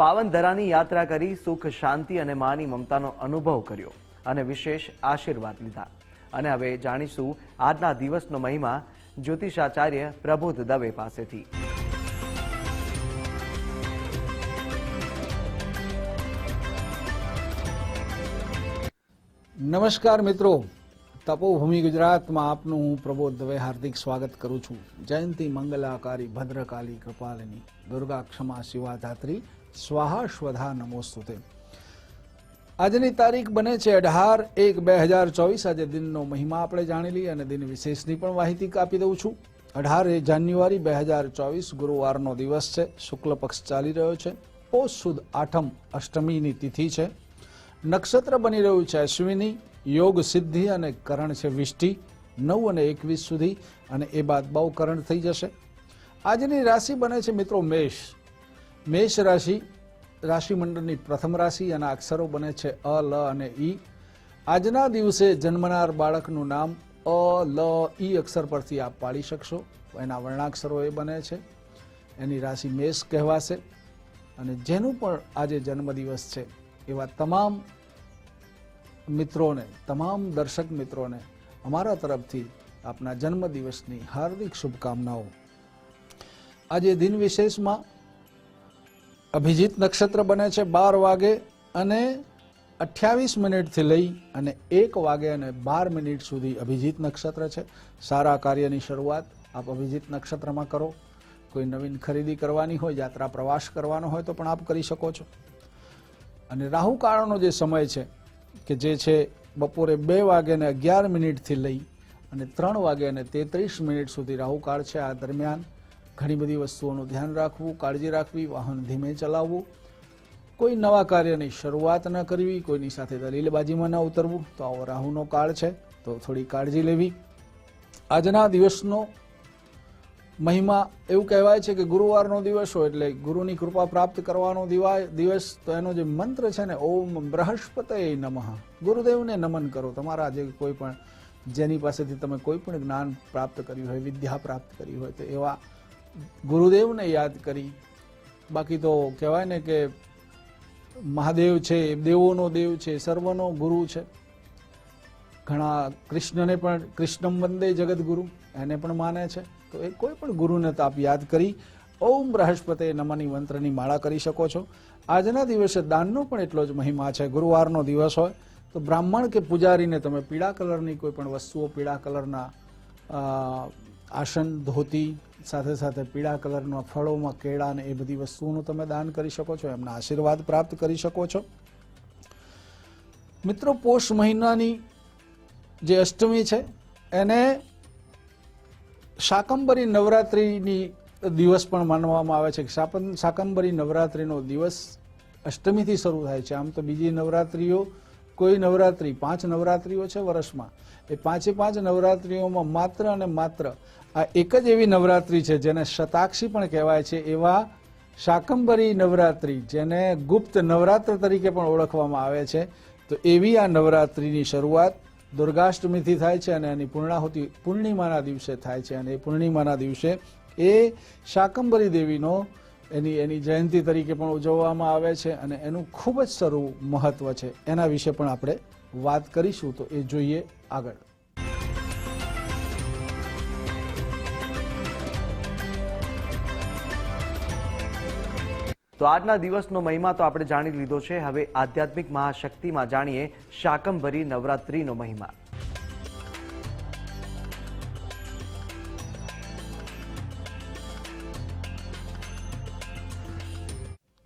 પાવન ધરાની યાત્રા કરી સુખ, શાંતિ અને માની મમતાનો અનુભવ કર્યો અને વિશેષ આશીર્વાદ લીધા. અને હવે જાણીશું આજના દિવસનો મહિમા જ્યોતિષાચાર્ય પ્રબોધ દવે પાસેથી. નમસ્કાર મિત્રો. તપોભૂમિ ગુજરાતમાં આપનું હું પ્રબોધ દવે હાર્દિક સ્વાગત કરું છું. જયંતી મંગલાકારી ભદ્રકાલી કૃપાલિની, દુર્ગા ક્ષમા શિવાધાત્રી, સ્વાહા સ્વધા નમોસ્તુતે. આજની તારીખ બને છે અઢાર એક બે હજાર ચોવીસ. આજે દિનનો મહિમા આપણે જાણી લઈએ અને દિન વિશેષની પણ માહિતી આપી દઉં છું. અઢાર એ જાન્યુઆરી બે હજાર ચોવીસ, ગુરુવારનો દિવસ છે. શુક્લ પક્ષ ચાલી રહ્યો છે. પોષ સુદ આઠમ અષ્ટમીની તિથિ છે. નક્ષત્ર બની રહ્યું છે અશ્વિની. યોગ સિદ્ધિ અને કરણ છે વિષ્ટિ, નવ અને એકવીસ સુધી અને એ બાદ બહુ કરણ થઈ જશે. આજની રાશિ બને છે મિત્રો મેષ. મેષ રાશિ રાશિ મંડળની પ્રથમ રાશિ અને અક્ષરો બને છે અ, લ અને ઈ. આજના દિવસે જન્મનાર બાળકનું નામ અ, લ, ઈ અક્ષર પરથી આપ પાડી શકશો. એના વર્ણાક્ષરો એ બને છે. એની રાશિ મેષ કહેવાશે. અને જેનું પણ આજે જન્મદિવસ છે એવા તમામ મિત્રોને, તમામ દર્શક મિત્રોને, અમારા તરફથી આપના જન્મદિવસની હાર્દિક શુભકામનાઓ. આજે દિન વિશેષમાં અભિજીત નક્ષત્ર બને છે બાર વાગે અને અઠ્યાવીસ મિનિટથી લઈ અને એક વાગે અને બાર મિનિટ સુધી અભિજીત નક્ષત્ર છે. સારા કાર્યની શરૂઆત આપ અભિજીત નક્ષત્રમાં કરો. કોઈ નવીન ખરીદી કરવાની હોય, યાત્રા પ્રવાસ કરવાનો હોય તો પણ આપ કરી શકો છો. અને રાહુકાળનો જે સમય છે કે જે છે બપોરે બે વાગે ને અગિયાર મિનિટથી લઈ અને ત્રણ વાગે અને તેત્રીસ મિનિટ સુધી રાહુકાળ છે આ દરમિયાન. ઘણી બધી વસ્તુઓનું ધ્યાન રાખવું, કાળજી રાખવી, વાહન ધીમે ચલાવવું. કોઈ નવા કાર્યની શરૂઆત ન કરવી, કોઈની સાથે દલીલબાજીમાં ન ઉતરવું, તો આવો રાહુનો કાળ છે, તો થોડી કાળજી લેવી. આજના દિવસનો મહિમા એવું કહેવાય છે કે ગુરુવારનો દિવસ હોય એટલે ગુરુની કૃપા પ્રાપ્ત કરવાનો દિવા દિવસ, તો એનો જે મંત્ર છે ને, ઓમ બૃહસ્પતે નમઃ. ગુરુદેવને નમન કરો. તમારા જે કોઈ પણ જેની પાસેથી તમે કોઈ પણ જ્ઞાન પ્રાપ્ત કર્યું હોય, વિદ્યા પ્રાપ્ત કરી હોય, તો એવા ગુરુદેવને યાદ કરી. બાકી તો કહેવાય ને કે મહાદેવ છે, દેવોનો દેવ છે, સર્વનો ગુરુ છે. ઘણા કૃષ્ણને પણ કૃષ્ણમ વંદે જગદગુરુ, એને પણ માને છે. તો એ કોઈ પણ ગુરુને તાપ યાદ કરી ઓમ બૃહસ્પતે નમની મંત્રની માળા કરી શકો છો. આજના દિવસે દાનનો પણ એટલો જ મહિમા છે. ગુરુવારનો દિવસ હોય તો બ્રાહ્મણ કે પૂજારીને તમે પીળા કલરની કોઈ પણ વસ્તુઓ, પીળા કલરના આસન, ધોતી, સાથે સાથે પીળા કલરના ફળોમાં કેળા ને એ બધી વસ્તુઓનું તમે દાન કરી શકો છો, એમના આશીર્વાદ પ્રાપ્ત કરી શકો છો. મિત્રો, પોષ મહિનાની જે અષ્ટમી છે, એને શાકંબરી નવરાત્રિની દિવસ પણ માનવામાં આવે છે કે શાકંબરી નવરાત્રિનો દિવસ અષ્ટમીથી શરૂ થાય છે. આમ તો બીજી નવરાત્રિઓ, કોઈ નવરાત્રિ, પાંચ નવરાત્રિઓ છે વર્ષમાં. એ પાંચે પાંચ નવરાત્રિઓમાં માત્ર અને માત્ર આ એક જ એવી નવરાત્રિ છે જેને શતાક્ષી પણ કહેવાય છે. એવા શાકંબરી નવરાત્રિ જેને ગુપ્ત નવરાત્ર તરીકે પણ ઓળખવામાં આવે છે. તો એવી આ નવરાત્રિની શરૂઆત દુર્ગાષ્ટમીથી થાય છે અને એની પૂર્ણાહુતિ પૂર્ણિમાના દિવસે થાય છે અને એ પૂર્ણિમાના દિવસે એ શાકંબરી દેવીનો એની એની જયંતિ તરીકે પણ ઉજવવામાં આવે છે અને એનું ખૂબ જ સારું મહત્વ છે. એના વિશે પણ આપણે વાત કરીશું, તો એ જોઈએ આગળ. તો આજના દિવસનો મહિમા તો આપણે જાણી લીધો છે. હવે આધ્યાત્મિક મહાશક્તિમાં જાણીએ શાકંભરી નવરાત્રિનો મહિમા.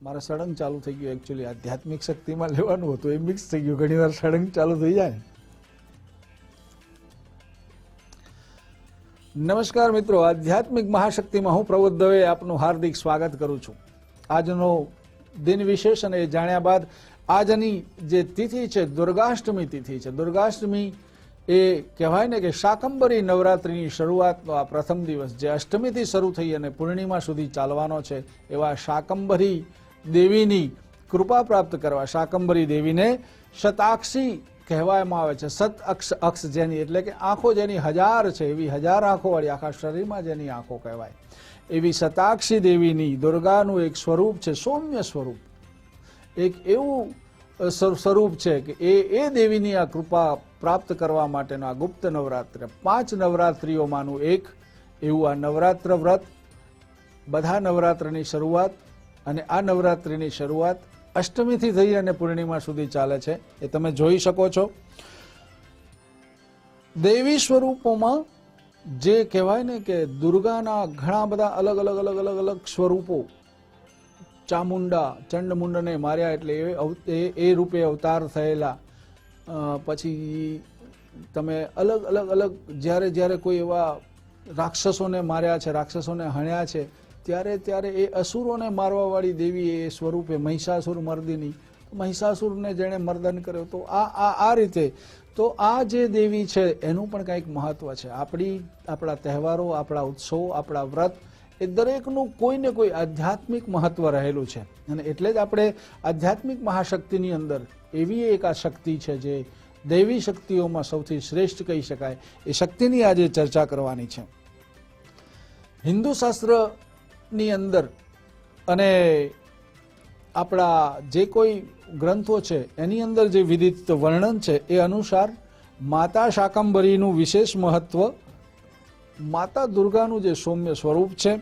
મારે સળંગ ચાલુ થઈ ગયું. એકચ્યુઅલી આધ્યાત્મિક શક્તિમાં લેવાનું હતું. એ મિક્સ થઈ ગયું. ઘણી વાર સળંગ ચાલુ થઈ જાય. નમસ્કાર મિત્રો. આધ્યાત્મિક મહાશક્તિમાં હું પ્રબોધ દવે આપનું હાર્દિક સ્વાગત કરું છું. આજનો દિન વિશેષ અને જાણ્યા બાદ આજની જે તિથિ છે, દુર્ગાષ્ટમી તિથિ છે. દુર્ગાષ્ટમી એ કહેવાય ને કે શાકંબરી નવરાત્રિની શરૂઆતનો આ પ્રથમ દિવસ જે અષ્ટમીથી શરૂ થઈ અને પૂર્ણિમા સુધી ચાલવાનો છે, એવા શાકંબરી દેવીની કૃપા પ્રાપ્ત કરવા શાકંબરી દેવીને શતાક્ષી કહેવામાં આવે છે. સત અક્ષ અક્ષ જેની, એટલે કે આંખો જેની હજાર છે, એવી હજાર આંખો વાળી આખા શરીરમાં જેની આંખો કહેવાય. એવી શતાક્ષી દેવીની દુર્ગાનું એક સ્વરૂપ છે, સૌમ્ય સ્વરૂપ. એક એવું સ્વરૂપ છે કે એ એ દેવીની આ કૃપા પ્રાપ્ત કરવા માટેનો આ ગુપ્ત નવરાત્ર પાંચ નવરાત્રિઓમાંનું એક એવું આ નવરાત્ર વ્રત, બધા નવરાત્રની શરૂઆત અને આ નવરાત્રિની શરૂઆત અષ્ટમીથી થઈ અને પૂર્ણિમા સુધી ચાલે છે, એ તમે જોઈ શકો છો. દેવી સ્વરૂપોમાં જે કહેવાય ને કે દુર્ગાના ઘણા બધા અલગ અલગ અલગ અલગ અલગ સ્વરૂપો ચામુંડા, ચંડમુંડને માર્યા એટલે એ એ- રૂપે અવતાર થયેલા. પછી તમે અલગ અલગ અલગ જ્યારે જ્યારે કોઈ એવા રાક્ષસોને માર્યા છે, રાક્ષસોને હણ્યા છે, ત્યારે ત્યારે એ અસુરોને મારવાવાળી દેવી એ સ્વરૂપે મહિષાસુર મર્દિની. મહિષાસુરને જેણે મર્દન કર્યો તો આ આ આ રીતે તો આ જે દેવી છે, એનું પણ કંઈક મહત્વ છે. આપણી, આપણા તહેવારો, આપણા ઉત્સવો, આપણા વ્રત, એ દરેકનું કોઈ ને કોઈ આધ્યાત્મિક મહત્વ રહેલું છે. અને એટલે જ આપણે આધ્યાત્મિક મહાશક્તિની અંદર એવી એક આ શક્તિ છે જે દૈવી શક્તિઓમાં સૌથી શ્રેષ્ઠ કહી શકાય. એ શક્તિની આજે ચર્ચા કરવાની છે. હિન્દુ શાસ્ત્રની અંદર અને આપણા જે કોઈ ગ્રંથો છે, એની અંદર જે વિદિત વર્ણન છે, એ અનુસાર માતા શાકંભરીનું વિશેષ મહત્વ, માતા દુર્ગાનું જે સૌમ્ય સ્વરૂપ છે,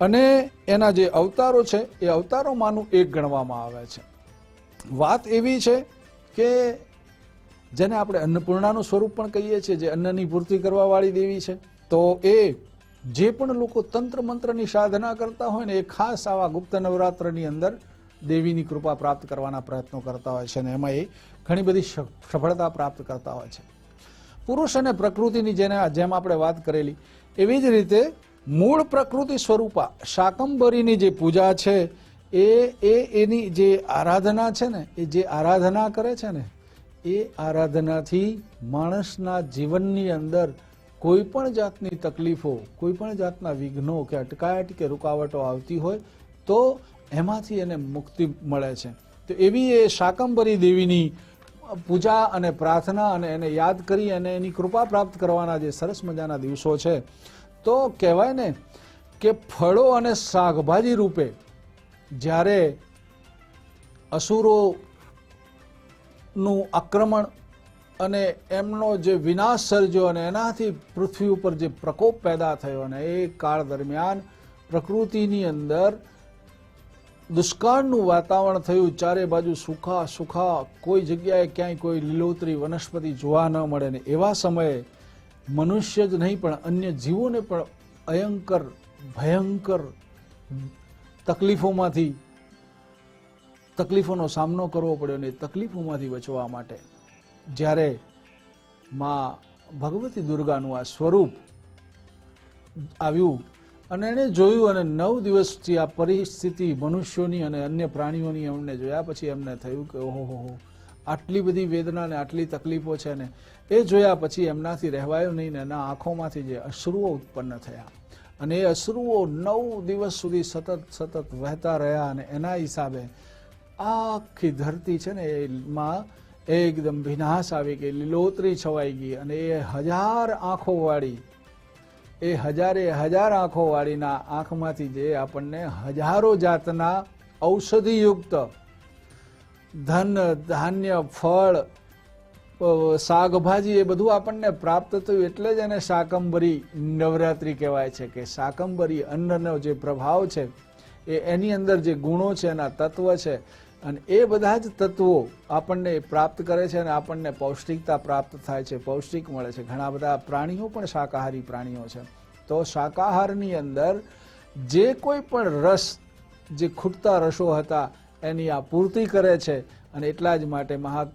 અને એના જે અવતારો છે, એ અવતારોમાંનું એક ગણવામાં આવે છે. વાત એવી છે કે જેને આપણે અન્નપૂર્ણાનું સ્વરૂપ પણ કહીએ છીએ, જે અન્નની પૂર્તિ કરવાવાળી દેવી છે, તો એ જે પણ લોકો તંત્ર મંત્રની સાધના કરતા હોય ને, એ ખાસ આવા ગુપ્ત નવરાત્રની અંદર દેવીની કૃપા પ્રાપ્ત કરવાના પ્રયત્નો કરતા હોય છે અને એમાં એ ઘણી બધી સફળતા પ્રાપ્ત કરતા હોય છે. પુરુષ અને પ્રકૃતિની જેને, જેમ આપણે વાત કરેલી, એવી જ રીતે મૂળ પ્રકૃતિ સ્વરૂપા શાકંબરીની જે પૂજા છે, એ એ, એની જે આરાધના છે ને, એ જે આરાધના કરે છે ને, એ આરાધનાથી માણસના જીવનની અંદર કોઈ પણ જાતની તકલીફો, કોઈ પણ જાતના વિઘ્નો કે અટકાયટ કે રૂકાવટો આવતી હોય, તો એમાંથી એને મુક્તિ મળે છે. તો એવી એ શાકંબરી દેવીની પૂજા અને પ્રાર્થના અને એને યાદ કરી અને એની કૃપા પ્રાપ્ત કરવાના જે સરસ મજાના દિવસો છે. તો કહેવાય ને કે ફળો અને શાકભાજી રૂપે જ્યારે અસુરોનું આક્રમણ અને એમનો જે વિનાશ સર્જ્યો અને એનાથી પૃથ્વી ઉપર જે પ્રકોપ પેદા થયો અને એ કાળ દરમિયાન પ્રકૃતિની અંદર દુષ્કાળનું વાતાવરણ થયું, ચારે બાજુ સુખા સુખા કોઈ જગ્યાએ ક્યાંય કોઈ લીલોતરી, વનસ્પતિ જોવા ન મળે ને એવા સમયે મનુષ્ય જ નહીં, પણ અન્ય જીવોને પણ અયંકર, ભયંકર તકલીફોમાંથી, તકલીફોનો સામનો કરવો પડ્યો ને તકલીફોમાંથી બચવા માટે. જ્યારે માં ભગવતી દુર્ગાનું આ સ્વરૂપ આવ્યું અને એણે જોયું અને નવ દિવસથી આ પરિસ્થિતિ મનુષ્યોની અને અન્ય પ્રાણીઓની એમને જોયા. પછી એમને થયું કે ઓહો, હો આટલી બધી વેદના ને આટલી તકલીફો છે ને, એ જોયા પછી એમનાથી રહેવાયું નહીં ને એના આંખોમાંથી જે અશ્રુઓ ઉત્પન્ન થયા. અને એ અશ્રુઓ નવ દિવસ સુધી સતત સતત વહેતા રહ્યા અને એના હિસાબે આખી ધરતી છે ને એમાં એકદમ વિનાશ આવી ગઈ, લીલોતરી છવાઈ ગઈ અને એ હજાર આંખો વાળી એ હજારે હજાર આંખો વાળીના આંખમાંથી જે આપણને હજારો જાતના ઔષધિયુક્ત ધન, ધાન્ય ફળ શાકભાજી એ બધું આપણને પ્રાપ્ત થયું એટલે જ એને શાકંબરી નવરાત્રિ કહેવાય છે કે શાકંબરી અન્નનો જે પ્રભાવ છે એ એની અંદર જે ગુણો છે એના તત્વ છે અને એ બધા જ તત્વો આપણને પ્રાપ્ત કરે છે અને આપણને પૌષ્ટિકતા પ્રાપ્ત થાય છે, પૌષ્ટિક મળે છે. ઘણા બધા પ્રાણીઓ પણ શાકાહારી પ્રાણીઓ છે. તો શાકાહારની અંદર જે કોઈ પણ રસ, જે ખૂટતા રસો હતા, એની આ પૂર્તિ કરે છે અને એટલા જ માટે મહા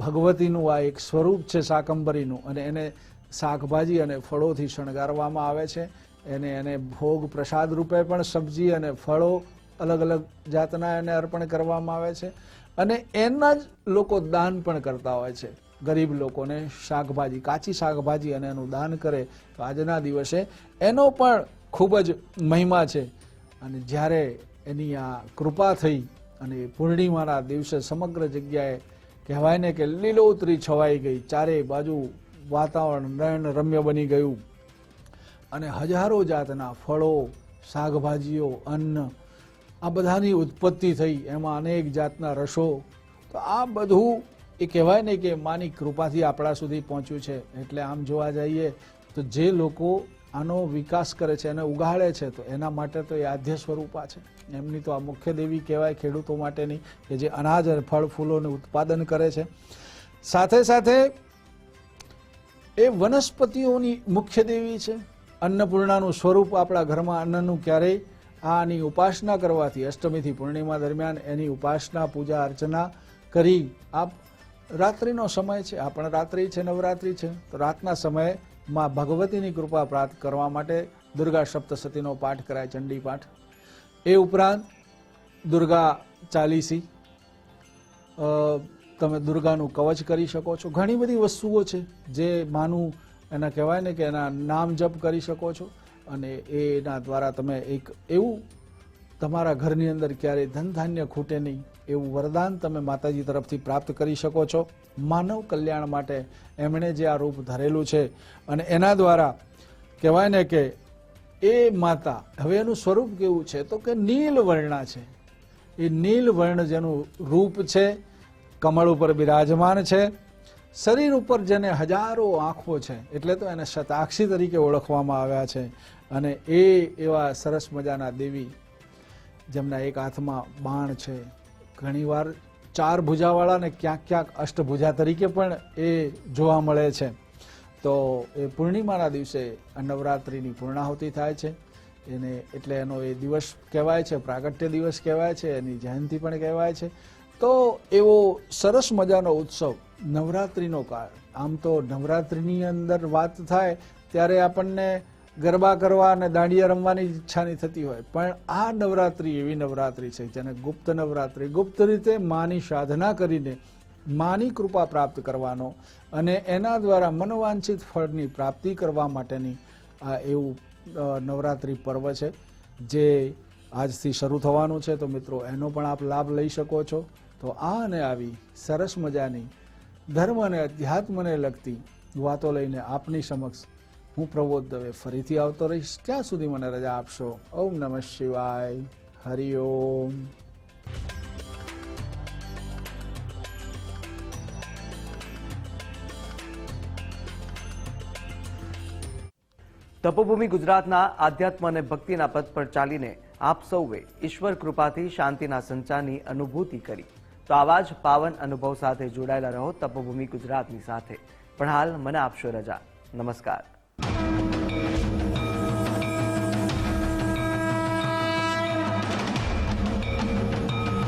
ભગવતીનું આ એક સ્વરૂપ છે શાકંબરીનું અને એને શાકભાજી અને ફળોથી શણગારવામાં આવે છે. એને એને ભોગ પ્રસાદ રૂપે પણ સબ્જી અને ફળો અલગ અલગ જાતના એને અર્પણ કરવામાં આવે છે અને એના જ લોકો દાન પણ કરતા હોય છે. ગરીબ લોકોને શાકભાજી, કાચી શાકભાજી અને એનું દાન કરે તો આજના દિવસે એનો પણ ખૂબ જ મહિમા છે. અને જ્યારે એની આ કૃપા થઈ અને પૂર્ણિમાના દિવસે સમગ્ર જગ્યાએ કહેવાય ને કે લીલોતરી છવાઈ ગઈ, ચારેય બાજુ વાતાવરણ નયન રમ્ય બની ગયું. અને હજારો જાતના ફળો, શાકભાજીઓ, અન્ન આ બધાની ઉત્પત્તિ થઈ, એમાં અનેક જાતના રસો. તો આ બધું એ કહેવાય ને કે માની કૃપાથી આપણા સુધી પહોંચ્યું છે. એટલે આમ જોવા જઈએ તો જે લોકો આનો વિકાસ કરે છે અને ઉગાડે છે, તો એના માટે તો એ આદ્ય સ્વરૂપા છે. એમની તો આ મુખ્ય દેવી કહેવાય ખેડૂતો માટેની, કે જે અનાજ અને ફળ ફૂલોનું ઉત્પાદન કરે છે. સાથે સાથે એ વનસ્પતિઓની મુખ્ય દેવી છે. અન્નપૂર્ણાનું સ્વરૂપ આપણા ઘરમાં અન્નનું ક્યારેય આની ઉપાસના કરવાથી અષ્ટમીથી પૂર્ણિમા દરમિયાન એની ઉપાસના, પૂજા, અર્ચના કરી આપ રાત્રિનો સમય છે. આ પણ રાત્રિ છે, નવરાત્રિ છે. તો રાતના સમયે માં ભગવતીની કૃપા પ્રાપ્ત કરવા માટે દુર્ગા સપ્તસતીનો પાઠ કરાય, ચંડી પાઠ. એ ઉપરાંત દુર્ગા ચાલીસી. તમે દુર્ગાનું કવચ કરી શકો છો. ઘણી બધી વસ્તુઓ છે જે માનું એના કહેવાય ને કે એના નામ જપ કરી શકો છો. અને એના દ્વારા તમે એક એવું તમારા ઘરની અંદર ક્યારેય ધન ધાન્ય ખૂટે નહીં, એવું વરદાન તમે માતાજી તરફથી પ્રાપ્ત કરી શકો છો. માનવ કલ્યાણ માટે એમણે જે આ રૂપ ધરેલું છે અને એના દ્વારા કહેવાય ને કે એ માતા, હવે એનું સ્વરૂપ કેવું છે? તો કે નીલ વર્ણા છે. એ નીલ વર્ણ જેનું રૂપ છે, કમળ ઉપર બિરાજમાન છે શરીર ઉપર જેને હજારો આંખો છે, એટલે તો એને શતાક્ષી તરીકે ઓળખવામાં આવ્યા છે. અને એ એવા સરસ મજાના દેવી જેમના એક હાથમાં બાણ છે. ઘણીવાર ચાર ભુજાવાળાને ક્યાંક ક્યાંક અષ્ટભુજા તરીકે પણ એ જોવા મળે છે. તો એ પૂર્ણિમાના દિવસે નવરાત્રિની પૂર્ણાહુતિ થાય છે. એને એટલે એનો એ દિવસ કહેવાય છે, પ્રાગટ્ય દિવસ કહેવાય છે, એની જયંતિ પણ કહેવાય છે. તો એવો સરસ મજાનો ઉત્સવ, નવરાત્રિનો કાળ. આમ તો નવરાત્રિની અંદર વાત થાય ત્યારે આપણને ગરબા કરવા અને દાંડિયા રમવાની ઈચ્છાની થતી હોય. પણ આ નવરાત્રિ એવી નવરાત્રિ છે જેને ગુપ્ત નવરાત્રિ, ગુપ્ત રીતે માની સાધના કરીને માની કૃપા પ્રાપ્ત કરવાનો અને એના દ્વારા મનોવાંછિત ફળની પ્રાપ્તિ કરવા માટેની આ એવું નવરાત્રિ પર્વ છે, જે આજથી શરૂ થવાનું છે. તો મિત્રો, એનો પણ આપ લાભ લઈ શકો છો. તો આ અને આવી સરસ મજાની ધર્મ અને અધ્યાત્મને લગતી વાતો લઈને આપની સમક્ષ હું પ્રબોધ દવે ફરીથી આવતો રહીશ. ત્યાં સુધી મને રજા આપશો. ઓમ નમઃ શિવાય. હરિઓમ તપોભૂમિ ગુજરાતના આધ્યાત્મ અને ભક્તિના પથ પર ચાલીને આપ સૌએ ઈશ્વર કૃપાથી શાંતિના સંચારની અનુભૂતિ કરી. તો આવા જ પાવન અનુભવ સાથે જોડાયેલા રહો. તપોભૂમિ ગુજરાતની સાથે. પણ હાલ મને આપશો રજા. નમસ્કાર.